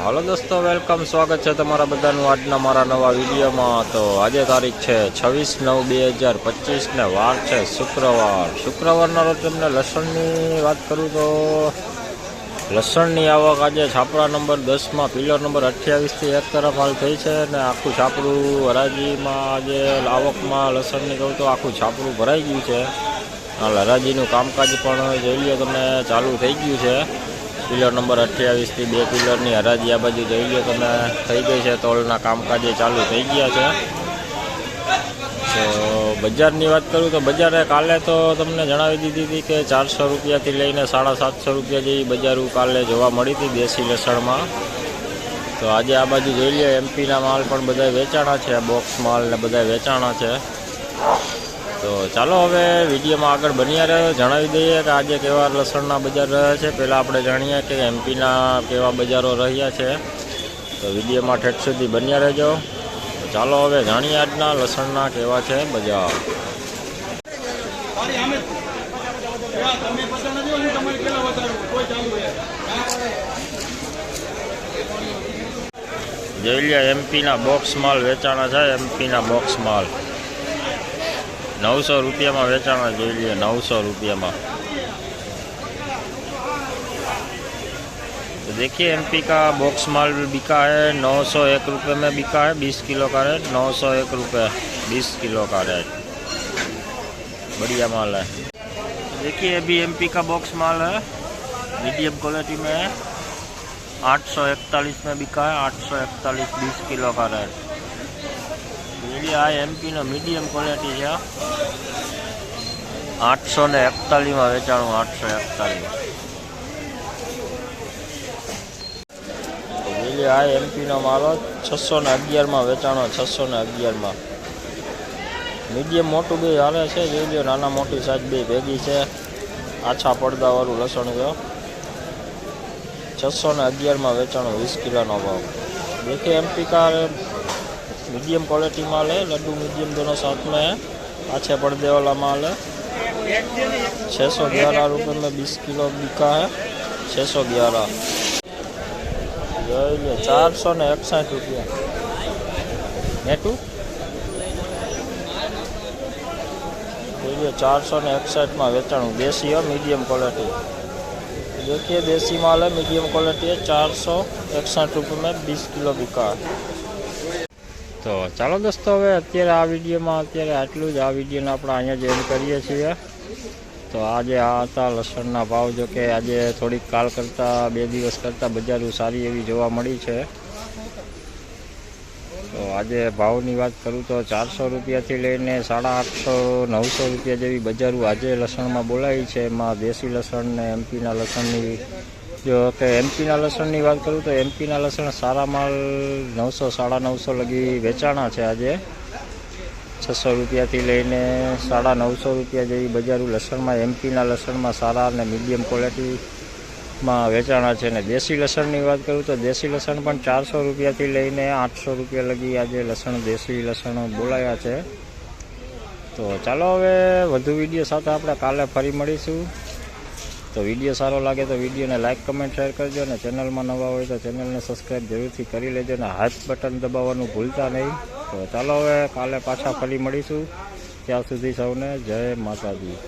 હાલો દોસ્તો, વેલકમ, સ્વાગત છે તમારા બધાનું આજના મારા નવા વિડીયોમાં. તો આજે તારીખ છે છવ્વીસ નવ બે હજાર પચીસને વાર છે શુક્રવાર. શુક્રવારના રોજ તમને લસણની વાત કરું તો લસણની આવક આજે છાપરા નંબર દસમાં પિલર નંબર અઠ્યાવીસથી એક તરફ હાલ થઈ છે ને આખું છાપરું હરાજીમાં આજે આવકમાં લસણની કહું તો આખું છાપરું ભરાઈ ગયું છે. હરાજીનું કામકાજ પણ જોઈ લો તમને ચાલુ થઈ ગયું છે. પિલર નંબર અઠ્યાવીસથી બે પિલરની હરાજી આ બાજુ જોઈ લો તમે. થઈ ગઈ છે, તોલના કામકાજે ચાલુ થઈ ગયા છે. તો બજારની વાત કરું તો બજારે કાલે તો તમને જણાવી દીધી હતી કે ચારસો રૂપિયાથી લઈને સાડા સાતસો રૂપિયા જેવી બજારો કાલે જોવા મળી હતી દેશી લસણમાં. તો આજે આ બાજુ જોઈ લઈએ એમપીના માલ પણ બધા વેચાણા છે બોક્સ માલ ને બધા વેચાણા છે. તો ચાલો હવે વિડીયોમાં આગળ બન્યા રહ્યો જણાવી દઈએ કે આજે કેવા લસણના બજાર રહ્યા છે. પહેલાં આપણે જાણીએ કે એમપીના કેવા બજારો રહ્યા છે. તો વિડીયોમાં ઠેઠ સુધી બન્યા રહેજો. તો ચાલો હવે જાણીએ આજના લસણના કેવા છે બજાર. જોઈ લે એમપીના બોક્સ માલ વેચાણા છે એમપીના બોક્સ માલ. નવસો રૂપિયામાં વેચાણા જોઈ લે નવસો રૂપિયામાં तो देखिए एमपी का बॉक्स माल बिका है नौ सौ एक रुपये में बिका है बीस किलो का रेट नौ सौ एक रुपये बीस किलो का रेट बढ़िया माल है देखिए अभी एमपी का बॉक्स माल है मीडियम क्वालिटी में है आठ सौ इकतालीस में बिका है आठ सौ इकतालीस बीस किलो का रेट હજી આ એમપીનો મીડિયમ ક્વોલિટી છે. આઠસો ને એકતાલીસમાં વેચાણું આઠસો એકતાલીસ બીજી આ એમપીનો માલો છસો ને અગિયારમાં વેચાણો છસો ને અગિયારમાં. મીડિયમ મોટું બે હાલે છે, જોઈ નાના મોટી સાઈઝ બે ભેગી છે. આછા પડદાવાળું લસણ ગયો છસો ને અગિયારમાં વેચાણો વીસ કિલોનો ભાવ. દેખે એમપી કાર मीडियम क्वालिटी माल है लड्डू मीडियम दोनों साथ में है अच्छे पर्दे वाला माल है छः सौ ग्यारह रुपये में बीस किलो बिका है छः सौ ग्यारह चार सौ ने एकसठ रुपया नेटू चार सौ ने एकसठ में वेचाणु देसी है मीडियम क्वालिटी देखिए देसी माल है मीडियम क्वालिटी है चार सौ એકસઠ રૂપિયામાં વીસ કિલો બીકા તો ચાલો દોસ્તો, હવે અત્યારે આ વિડીયોમાં અત્યારે આટલું જ. આ વિડીયોને આપણે અહીંયા જ એન્ડ કરીએ છીએ. તો આજે આ હતા લસણના ભાવ, જો કે આજે થોડીક કાલ કરતાં, બે દિવસ કરતાં બજારો સારી એવી જોવા મળી છે. તો આજે ભાવની વાત કરું તો ચારસો રૂપિયાથી લઈને સાડા આઠસો, નવસો રૂપિયા જેવી બજારો આજે લસણમાં બોલાવી છે. એમાં દેશી લસણ ને એમપીના લસણની જો કે એમપીના લસણની વાત કરું તો એમપીના લસણ સારા માલ નવસો, સાડા નવસો લગી વેચાણા છે આજે. છસો રૂપિયાથી લઈને સાડા નવસો રૂપિયા જેવી બજારું લસણમાં એમપીના લસણમાં સારા અને મીડિયમ ક્વોલિટીમાં વેચાણા છે. ને દેશી લસણની વાત કરું તો દેશી લસણ પણ ચારસો રૂપિયાથી લઈને આઠસો રૂપિયા લગી આજે લસણ, દેશી લસણ બોલાયા છે. તો ચાલો હવે વધુ વીડિયો સાથે આપણે કાલે ફરી મળીશું. તો વીડિયો સારો લાગે તો વિડીયોને લાઇક કમેન્ટ, શેર કરજો અને ચેનલમાં નવા હોય તો ચેનલને સબસ્ક્રાઈબ જરૂરથી કરી લેજો અને હાથ બટન દબાવવાનું ભૂલતા નહીં. તો ચાલો હવે કાલે પાછા ફરી મળીશું. ત્યાં સુધી સૌને જય માતાજી.